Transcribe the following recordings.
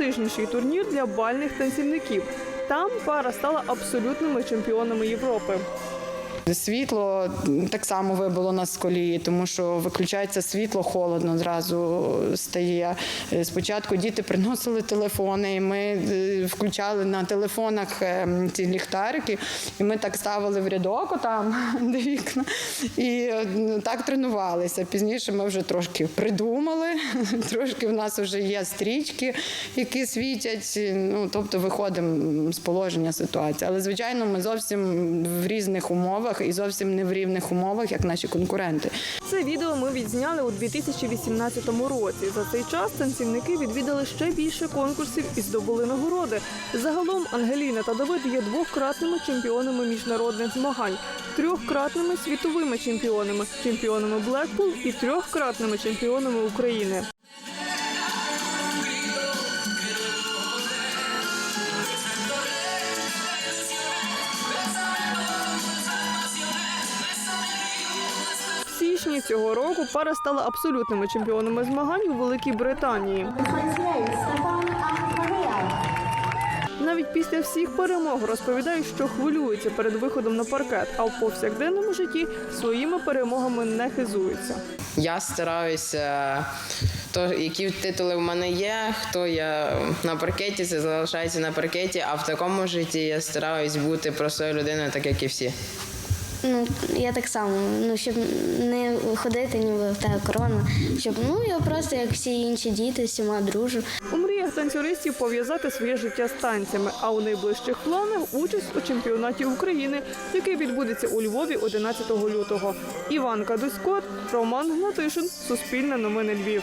найпрестижніший турнір для бальних танцівників. Там пара стала абсолютними чемпіонами Європи. Світло так само вибило нас з колії, тому що виключається світло, холодно зразу стає. Е, Спочатку діти приносили телефони, і ми е, включали на телефонах е, ці ліхтарики, і ми так ставили в рядок там, де вікна, і е, так тренувалися. Пізніше ми вже трошки придумали, трошки в нас вже є стрічки, які світять. Ну тобто виходимо з положення ситуації. Але звичайно, ми зовсім в різних умовах і зовсім не в рівних умовах, як наші конкуренти. Це відео ми відзняли у 2018 році. За цей час танцівники відвідали ще більше конкурсів і здобули нагороди. Загалом Ангеліна та Давид є двократними чемпіонами міжнародних змагань, трьохкратними світовими чемпіонами, чемпіонами Блекпул і трьохкратними чемпіонами України. В цього року пара стала абсолютними чемпіонами змагань у Великій Британії. Навіть після всіх перемог розповідають, що хвилюються перед виходом на паркет, а в повсякденному житті своїми перемогами не хизуються. Я стараюся, то які титули в мене є, хто я на паркеті, це залишається на паркеті, а в такому житті я стараюсь бути простою людиною, так як і всі. Ну, я так само, ну, щоб не ходити, ніби в тебе корона, щоб ну я просто як всі інші діти, всіма дружу. У мріях танцюристів пов'язати своє життя з танцями, а у найближчих планах участь у чемпіонаті України, який відбудеться у Львові 11 лютого. Іванка Дуськот, Роман Гнатишин, Суспільне новини Львів.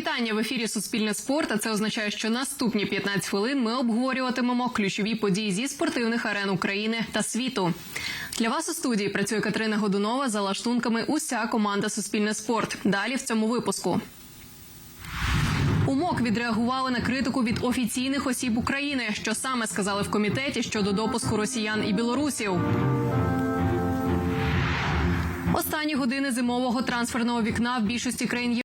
Вітання в ефірі Суспільне спорт. А це означає, що наступні 15 хвилин ми обговорюватимемо ключові події зі спортивних арен України та світу. Для вас у студії працює Катерина Годунова за лаштунками. Уся команда Суспільне спорт. Далі в цьому випуску. УМОК відреагували на критику від офіційних осіб України, що саме сказали в комітеті щодо допуску росіян і білорусів. Останні години зимового трансферного вікна в більшості країн